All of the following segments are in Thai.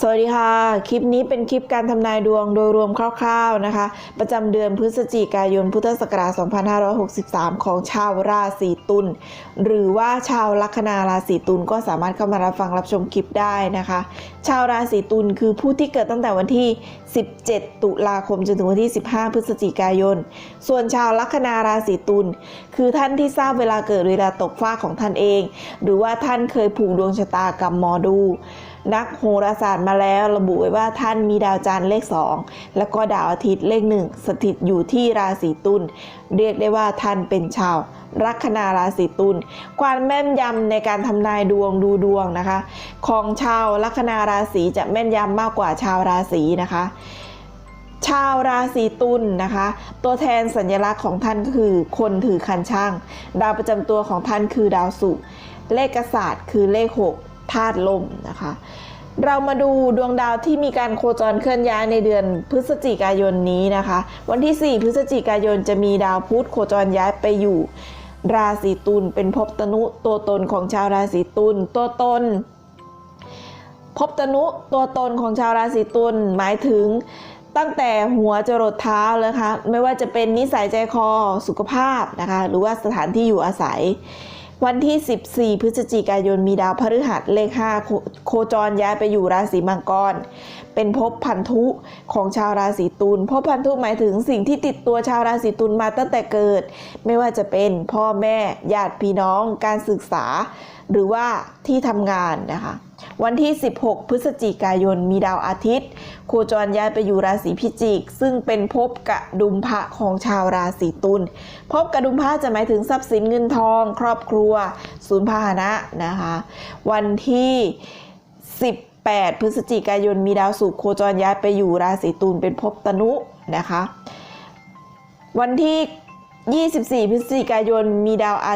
สวัสดีค่ะ คลิปนี้เป็นคลิปการทำนายดวงโดยรวมคร่าวๆนะคะ ประจำเดือนพฤศจิกายนพุทธศักราช 2563 ของชาวราศีตุลหรือว่าชาวลัคนาราศีตุลก็สามารถเข้ามารับฟังรับชมคลิปได้นะคะ ชาวราศีตุลคือผู้ที่เกิดตั้งแต่วันที่ 17 ตุลาคมจนถึงวันที่ 15 พฤศจิกายน ส่วนชาวลัคนาราศีตุลคือท่านที่ทราบเวลาเกิดเวลาตกฟ้าของท่านเอง หรือว่าท่านเคยผูกดวงชะตากับหมอดู นักโหราศาสตร์มาแล้วระบุไว้ว่าท่านมีดาวจันทร์เลข 2 แล้วก็ดาวอาทิตย์เลขหนึ่งสถิตอยู่ที่ราศีตุลเรียกได้ว่าท่านเป็นชาวลัคนาราศีตุลความแม่นยำในการทำนายดวงดูดวงนะคะ ของชาวลัคนาราศีจะแม่นยำมากกว่าชาวราศีนะคะชาวราศีตุลนะคะ ตัวแทนสัญลักษณ์ของท่านคือคนถือคันช่าง ดาวประจำตัวของท่านคือดาวศุกร์เลขกษัตริย์คือเลข 6 ธาตุลมนะคะ เรามาดูดวงดาวที่มีการโคจรเคลื่อนย้ายในเดือนพฤศจิกายนนี้นะคะ วันที่ 4 พฤศจิกายนจะมีดาวพุธโคจรย้ายไปอยู่ ราศีตุลเป็นภพตนุตัวตนของชาวราศีตุลตัวตนภพตนุตัวตนของชาวราศีตุลหมายถึงตั้งแต่หัวจรดเท้าเลยค่ะไม่ว่าจะเป็นนิสัยใจคอสุขภาพนะคะ หรือว่าสถานที่อยู่อาศัย วันที่ 14 พฤศจิกายนมีดาวพฤหัสเลข5โคโจรย้ายไปอยู่ราศีมังกร เป็นภพพันธุของชาวราศีตุลภพพันธุหมายถึงสิ่งที่ติดตัวชาวราศีตุลมาตั้งแต่เกิด ไม่ว่าจะเป็นพ่อแม่ญาติพี่น้องการศึกษา หรือว่าที่ทำงานนะคะ วันที่ 16 พฤศจิกายนมีดาวอาทิตย์โคจรย้ายไปอยู่ราศีพิจิก ซึ่งเป็นภพกระดุมพระของชาวราศีตุลภพกระดุมพระจะหมายถึงทรัพย์สินเงินทอง ครอบครัว ศูนย์พาหนะนะคะ วันที่ 18 พฤศจิกายนมีดาวศุกร์โคจรย้ายไปอยู่ราศีตุลเป็นภพตนุนะคะ วันที่ 24 พฤศจิกายนมีดาวอา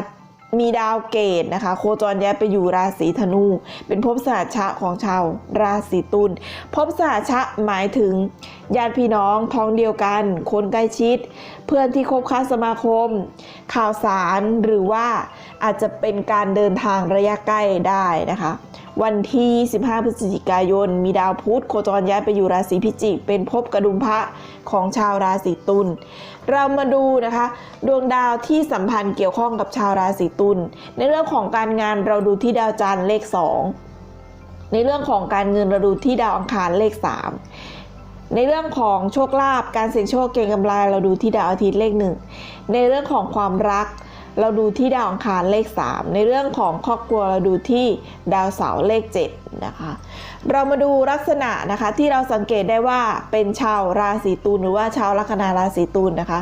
มีดาวเกตนะคะ โคจรย้ายไปอยู่ราศีธนู เป็นภพสหัชะของชาวราศีตุลภพสหัชชะหมายถึงญาติพี่น้องท้องเดียวกัน คนใกล้ชิด เพื่อนที่คบค้าสมาคม ข่าวสารหรือว่าอาจจะเป็นการเดินทางระยะใกล้ได้นะคะ วันที่ 15 พฤศจิกายน มีดาวพุธโคจรย้ายไปอยู่ราศีพิจิก เป็นภพกระดุมพระของชาวราศีตุล เรามาดูนะคะ ดวงดาวที่สัมพันธ์เกี่ยวข้องกับชาวราศีตุล ในเรื่องของการงานเราดูที่ดาวจันทร์เลข 2 ในเรื่องของการเงินเราดูที่ดาวอังคารเลข 3ในเรื่องของโชคลาภการเสี่ยงโชคเก่งกำไรเราดูที่ดาวอาทิตย์เลขหนึ่งในเรื่องของความรัก เราดูที่ดาวอังคารเลข 3 ในเรื่องของครอบครัวเราดูที่ดาวเสาร์เลข7นะคะเรามาดูลักษณะนะคะที่เราสังเกตได้ว่าเป็นชาวราศีตุลหรือว่าชาวลัคนาราศีตุลนะคะ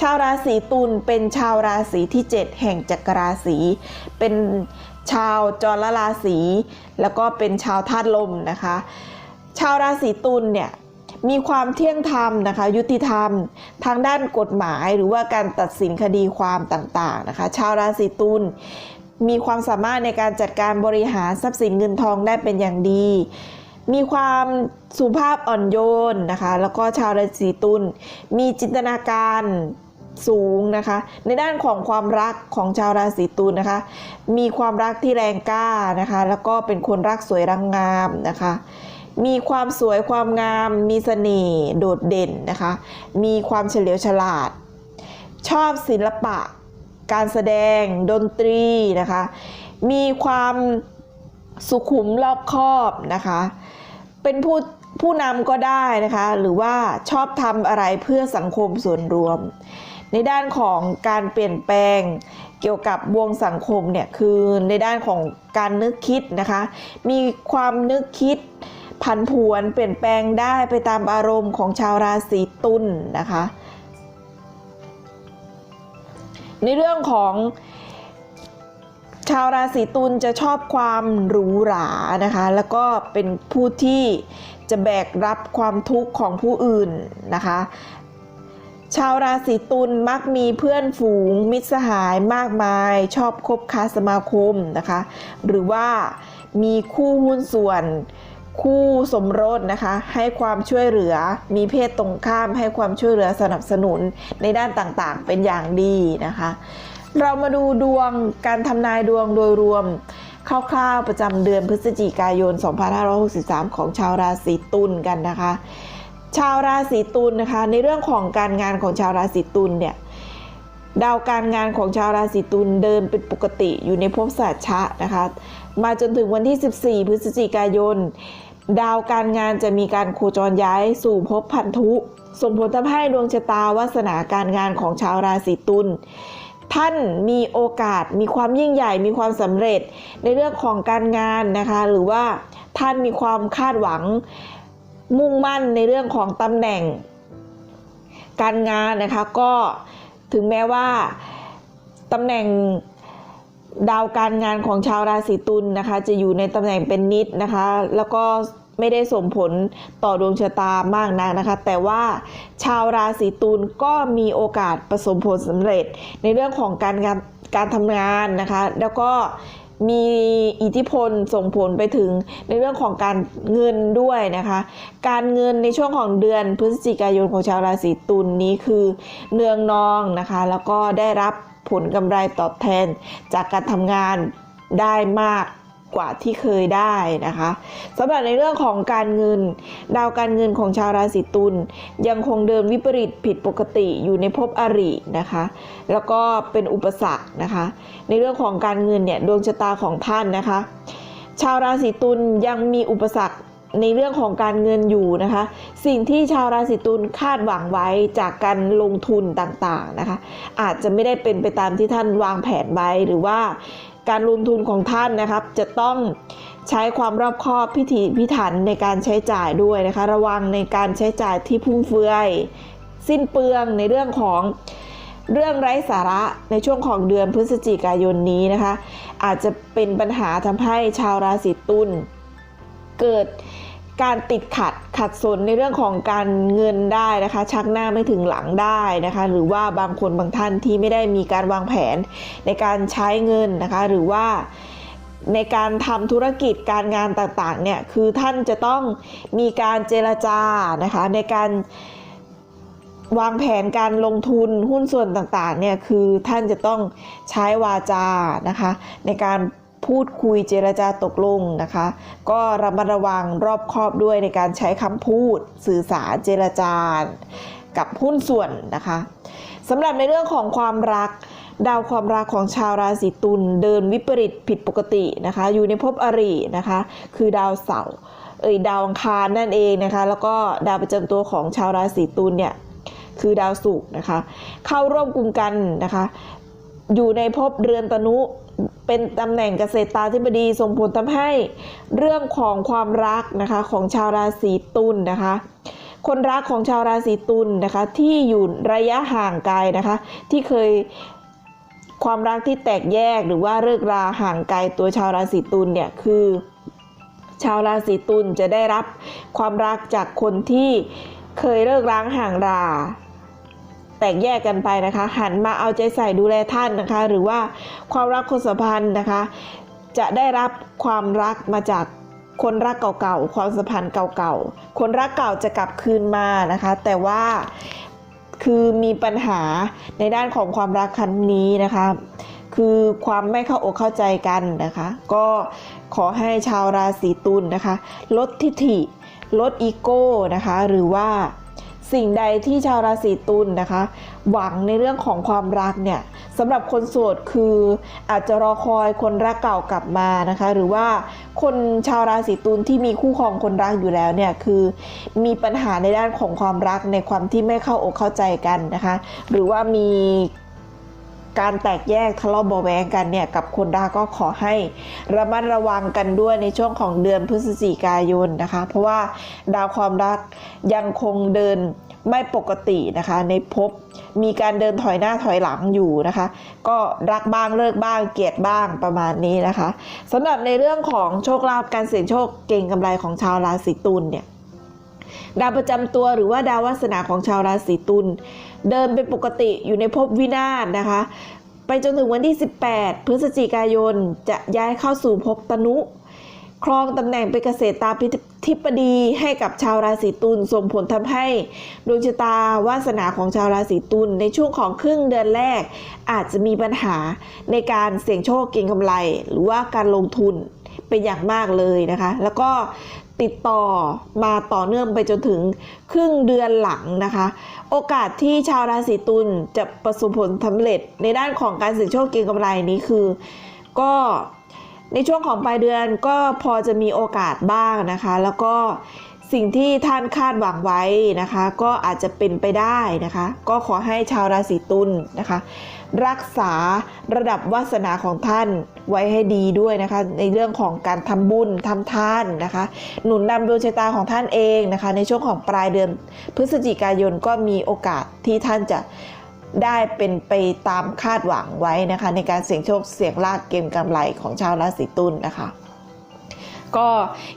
ชาวราศีตุลเป็นชาวราศีที่ 7 แห่งจักรราศีเป็นชาวจรราศีแล้วก็เป็นชาวธาตุลมนะคะ ชาวราศีตุลเนี่ย มีความเที่ยงธรรมนะคะ ยุติธรรม ทางด้านกฎหมายหรือว่าการตัดสินคดีความต่างๆนะคะ ชาวราศีตุลมีความสามารถในการจัดการบริหารทรัพย์สินเงินทองได้เป็นอย่างดี มีความสุภาพอ่อนโยนนะคะ แล้วก็ชาวราศีตุลมีจินตนาการสูงนะคะ ในด้านของความรักของชาวราศีตุลนะคะ มีความรักที่แรงกล้านะคะ แล้วก็เป็นคนรักสวยรักงามนะคะ มีความสวยความงาม มีเสน่ห์โดดเด่นนะคะ มีความเฉลียวฉลาด ชอบศิลปะ การแสดงดนตรีนะคะ มีความสุขุมรอบคอบนะคะ เป็นผู้ผู้นำก็ได้นะคะ หรือว่าชอบทำอะไรเพื่อสังคมส่วนรวม ในด้านของการเปลี่ยนแปลงเกี่ยวกับวงสังคมเนี่ยคือในด้านของการนึกคิดนะคะ มีความนึกคิด ผันผวนเปลี่ยนแปลงได้ไปตามอารมณ์ของชาวราศีตุลนะคะ ในเรื่องของชาวราศีตุลจะชอบความหรูหรานะคะ แล้วก็เป็นผู้ที่จะแบกรับความทุกข์ของผู้อื่นนะคะ ชาวราศีตุลมักมีเพื่อนฝูงมิตรสหายมากมาย ชอบคบค้าสมาคมนะคะ หรือว่ามีคู่หุ้นส่วน คู่สมรสนะคะ ให้ความช่วยเหลือมีเพศตรงข้าม ให้ความช่วยเหลือสนับสนุนในด้านต่างๆ เป็นอย่างดีนะคะ เรามาดูดวงการทำนายดวงโดยรวมคร่าวๆประจำเดือนพฤศจิกายน 2563 ของชาวราศีตุลกันนะคะ ชาวราศีตุลนะคะ ในเรื่องของการงานของชาวราศีตุลเนี่ย ดาวการงานของชาวราศีตุลเดินเป็นปกติอยู่ในภพสัตชะนะคะ มาจนถึงวันที่ 14 พฤศจิกายน ดาวการงานจะมีการโคจรย้ายสู่ภพพันธุ ส่งผลทำให้ดวงชะตาวาสนาการงานของชาวราศีตุลท่านมีโอกาสมีความยิ่งใหญ่มีความสำเร็จในเรื่องของการงานนะคะ หรือว่าท่านมีความคาดหวังมุ่งมั่นในเรื่องของตำแหน่ง การงานนะคะก็ ถึงแม้ว่าตำแหน่งดาวการงานของชาวราศีตุลนะคะ จะอยู่ในตำแหน่งเป็นนิดนะคะ แล้วก็ไม่ได้ส่งผลต่อดวงชะตามากนักนะคะ แต่ว่าชาวราศีตุลก็มีโอกาสประสบผลสำเร็จในเรื่องของการงานการทำงานนะคะ แล้วก็ มีอิทธิพลส่งผลไปถึงในเรื่องของการเงินด้วยนะคะ การเงินในช่วงของเดือนพฤศจิกายนของชาวราศีตุลนี้คือเนืองนองนะคะ แล้วก็ได้รับผลกำไรตอบแทนจากการทำงานได้มาก กว่าที่เคยได้นะคะสำหรับในเรื่องของการเงิน ดาวการเงินของชาวราศีตุลยังคงเดินวิปริตผิดปกติอยู่ในภพอรินะคะ แล้วก็เป็นอุปสรรคนะคะ ในเรื่องของการเงินเนี่ยดวงชะตาของท่านนะคะ ชาวราศีตุลยังมีอุปสรรคในเรื่องของการเงินอยู่นะคะ สิ่งที่ชาวราศีตุลคาดหวังไว้จากการลงทุนต่างๆนะคะ อาจจะไม่ได้เป็นไปตามที่ท่านวางแผนไว้หรือว่า การลงทุนของท่านนะครับ จะต้องใช้ความรอบคอบพิถีพิถันในการใช้จ่ายด้วยนะคะ ระวังในการใช้จ่ายที่พุ่มเฟือย สิ้นเปลืองในเรื่องของเรื่องไร้สาระในช่วงของเดือนพฤศจิกายนนี้นะคะ อาจจะเป็นปัญหาทำให้ชาวราศีตุลเกิด การติดขัดขัดสนในเรื่องของการเงินได้นะคะ ชักหน้าไม่ถึงหลังได้นะคะ หรือว่าบางคนบางท่านที่ไม่ได้มีการวางแผนในการใช้เงินนะคะ หรือว่าในการทำธุรกิจการงานต่างๆเนี่ยคือท่านจะต้องมีการเจรจานะคะในการวางแผนการลงทุนหุ้นส่วนต่างๆเนี่ยคือท่านจะต้องใช้วาจานะคะ ในการ พูดคุยเจรจาตกลงนะคะ ก็ระมัดระวังรอบคอบด้วยในการใช้คำพูด สื่อสารเจรจากับหุ้นส่วนนะคะสำหรับในเรื่องของความรักดาวความรักของชาวราศีตุลเดินวิปริตผิดปกตินะคะ อยู่ในภพอรินะคะ คือดาวเสาร์เอ่ยดาวอังคารนั่นเองนะคะ แล้วก็ดาวประจำตัวของชาวราศีตุลเนี่ยคือดาวศุกร์นะคะ เข้าร่วมกลุ่มกันนะคะ อยู่ในภพเรือนตนุ เป็นตำแหน่งเกษตราธิบดีส่งผลทำให้เรื่องของความรักนะคะของชาวราศีตุลนะคะ คนรักของชาวราศีตุลนะคะที่อยู่ระยะห่างไกลนะคะที่เคยความรักที่แตกแยกหรือว่าเลิกราห่างไกลตัวชาวราศีตุลเนี่ยคือ ชาวราศีตุลจะได้รับความรักจากคนที่เคยเลิกร้างห่างรา แตกแยกกันไปนะคะ หันมาเอาใจใส่ดูแลท่านนะคะ หรือว่าความรักคนสัมพันธ์นะคะ จะได้รับความรักมาจากคนรักเก่าๆ ความสัมพันธ์เก่าๆ คนรักเก่าจะกลับคืนมานะคะ แต่ว่าคือมีปัญหาในด้านของความรักครั้งนี้นะคะ คือความไม่เข้าอกเข้าใจกันนะคะ ก็ขอให้ชาวราศีตุลนะคะ ลดทิฐิ ลดอีโก้นะคะ หรือว่า สิ่งใดที่ชาวราศีตุลนะคะ หวังในเรื่องของความรักเนี่ยสำหรับคนโสดคืออาจจะรอคอยคนรักเก่ากลับมานะคะ หรือว่าคนชาวราศีตุลที่มีคู่ครองคนรักอยู่แล้วเนี่ยคือมีปัญหาในด้านของความรักในความที่ไม่เข้าอกเข้าใจกันนะคะ หรือว่ามี การแตกแยกทะเลาะเบาะแวงกันเนี่ยกับคนรักก็ขอให้ระมัดระวังกันด้วยในช่วงของเดือนพฤศจิกายนนะคะ เพราะว่าดาวความรักยังคงเดินไม่ปกตินะคะ ในภพมีการเดินถอยหน้าถอยหลังอยู่นะคะ ก็รักบ้างเลิกบ้างเกลียดบ้างประมาณนี้นะคะสำหรับในเรื่องของโชคลาภการเสี่ยงโชคเก่งกำไรของชาวราศีตุลเนี่ย ดาวประจำตัวหรือว่าดาววาสนาของชาวราศีตุลเดินเป็นปกติอยู่ในภพวินาศนะคะ ไปจนถึงวันที่ 18 พฤศจิกายนจะย้ายเข้าสู่ภพตนุครองตำแหน่งเป็นเกษตรตาธิบดีให้กับชาวราศีตุลส่งผลทำให้ดวงชะตาวาสนาของชาวราศีตุลในช่วงของครึ่งเดือนแรก อาจจะมีปัญหาในการเสี่ยงโชคเก็งกำไร หรือว่าการลงทุน เป็นอย่างมากเลยนะคะ แล้วก็ติดต่อมาต่อเนื่องไปจนถึงครึ่งเดือนหลังนะคะ โอกาสที่ชาวราศีตุลจะประสบผลสำเร็จในด้านของการเสี่ยงโชคเก็งกำไรนี้คือ ก็ในช่วงของปลายเดือนก็พอจะมีโอกาสบ้างนะคะ แล้วก็ สิ่งที่ท่านคาดหวังไว้นะคะ ก็อาจจะเป็นไปได้นะคะ ก็ขอให้ชาวราศีตุลนะคะ รักษาระดับวาสนาของท่านไว้ให้ดีด้วยนะคะ ในเรื่องของการทำบุญทำทานนะคะ หนุนนำดวงชะตาของท่านเองนะคะ ในช่วงของปลายเดือนพฤศจิกายนก็มีโอกาสที่ท่านจะได้เป็นไปตามคาดหวังไว้นะคะ ในการเสี่ยงโชคเสี่ยงลาภเกมกำไรของชาวราศีตุลนะคะ ก็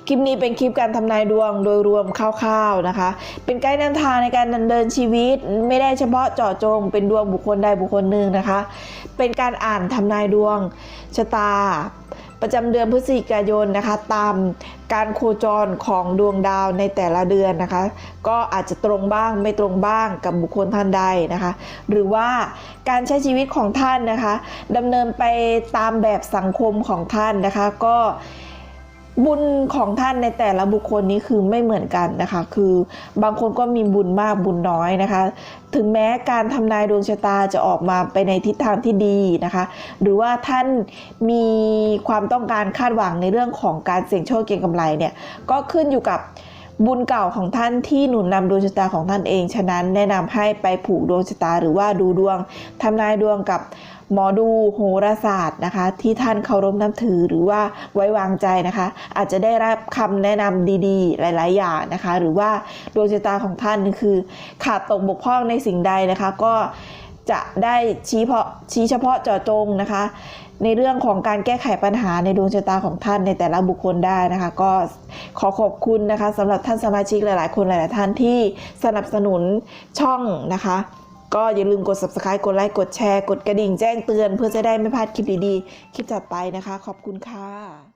คลิปนี้เป็นคลิปการทำนายดวงโดยรวมคร่าวๆนะคะ เป็นไกด์นำทางในการดำเนินชีวิต ไม่ได้เฉพาะเจาะจง เป็นดวงบุคคลใดบุคคลหนึ่งนะคะ เป็นการอ่านทำนายดวงชะตา ประจำเดือนพฤศจิกายนนะคะ ตามการโคจรของดวงดาวในแต่ละเดือนนะคะ ก็อาจจะตรงบ้างไม่ตรงบ้างกับบุคคลท่านใดนะคะ หรือว่าการใช้ชีวิตของท่านนะคะดำเนินไปตามแบบสังคมของท่านนะคะ ก็ บุญของท่านในแต่ละบุคคลนี้คือไม่เหมือนกันนะคะ คือบางคนก็มีบุญมากบุญน้อยนะคะ ถึงแม้การทำนายดวงชะตาจะออกมาไปในทิศทางที่ดีนะคะ หรือว่าท่านมีความต้องการคาดหวังในเรื่องของการเสี่ยงโชคเก็งกำไรเนี่ย ก็ขึ้นอยู่กับบุญเก่าของท่านที่หนุนนำดวงชะตาของท่านเอง ฉะนั้นแนะนำให้ไปผูกดวงชะตาหรือว่าดูดวงทำนายดวงกับ หมอดูโหราศาสตร์นะคะ ที่ท่านเคารพนับถือหรือว่าไว้วางใจนะคะ อาจจะได้รับคำแนะนำดีๆ หลาย ๆ อย่างนะคะ หรือว่าดวงชะตาของท่านคือขาดตกบกพร่องในสิ่งใดนะคะ ก็จะได้ชี้เพาะชี้เฉพาะเจาะจงนะคะ ในเรื่องของการแก้ไขปัญหาในดวงชะตาของท่านในแต่ละบุคคลได้นะคะ ก็ขอขอบคุณนะคะสำหรับท่านสมาชิกหลาย ๆ คนหลาย ๆ ท่านที่สนับสนุนช่องนะคะ ก็อย่าลืมกด subscribe กดไลค์ กดแชร์ กดกระดิ่งแจ้งเตือน เพื่อจะได้ไม่พลาดคลิปดีๆ คลิปต่อไปนะคะ ขอบคุณค่ะ